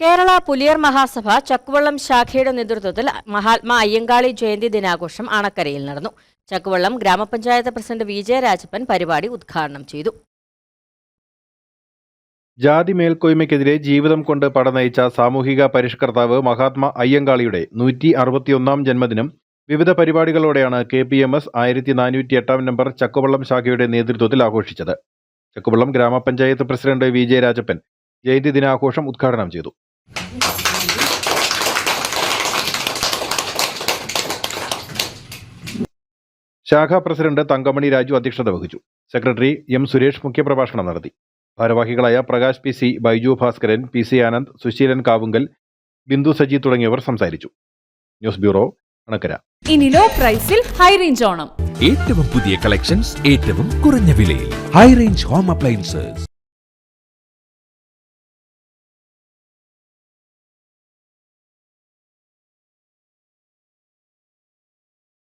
കേരള പുലിയർ മഹാസഭ ചക്കുവള്ളം ശാഖയുടെ നേതൃത്വത്തിൽ മഹാത്മാ അയ്യങ്കാളി ജയന്തി ദിനാഘോഷം അണക്കരയിൽ നടന്നു. ചക്കുവള്ളം ഗ്രാമപഞ്ചായത്ത് പ്രസിഡന്റ് വിജയരാജപ്പൻ പരിപാടി ഉദ്ഘാടനം ചെയ്തു. ജാതി മേൽക്കോയ്മയ്ക്കെതിരെ ജീവിതം കൊണ്ട് പടനയിച്ച സാമൂഹിക പരിഷ്കർത്താവ് മഹാത്മാ അയ്യങ്കാളിയുടെ നൂറ്റി അറുപത്തിയൊന്നാം ജന്മദിനം വിവിധ പരിപാടികളോടെയാണ് കെ പി എം എസ് ആയിരത്തി നാനൂറ്റി എട്ടാം നമ്പർ ചക്കുവള്ളം ശാഖയുടെ നേതൃത്വത്തിൽ ആഘോഷിച്ചത്. ചക്കുവള്ളം ഗ്രാമപഞ്ചായത്ത് പ്രസിഡന്റ് വി ജെ ജയന്തി ദിനാഘോഷം ഉദ്ഘാടനം ചെയ്തു. ശാഖാ പ്രസിഡന്റ് തങ്കമണി രാജു അധ്യക്ഷത വഹിച്ചു. സെക്രട്ടറി എം സുരേഷ് മുഖ്യപ്രഭാഷണം നടത്തി. ഭാരവാഹികളായ Prakash P C Baiju Bhaskaran P C Anand Susheelan Kavungal Bindu Saji തുടങ്ങിയവർ സംസാരിച്ചു. News bureau Anakkara. ഇനി ലോ പ്രൈസിൽ ഹൈ റേഞ്ച് ഓണം. ഏറ്റവും പുതിയ കളക്ഷൻസ് ഏറ്റവും കുറഞ്ഞ വിലയിൽ. High range home appliances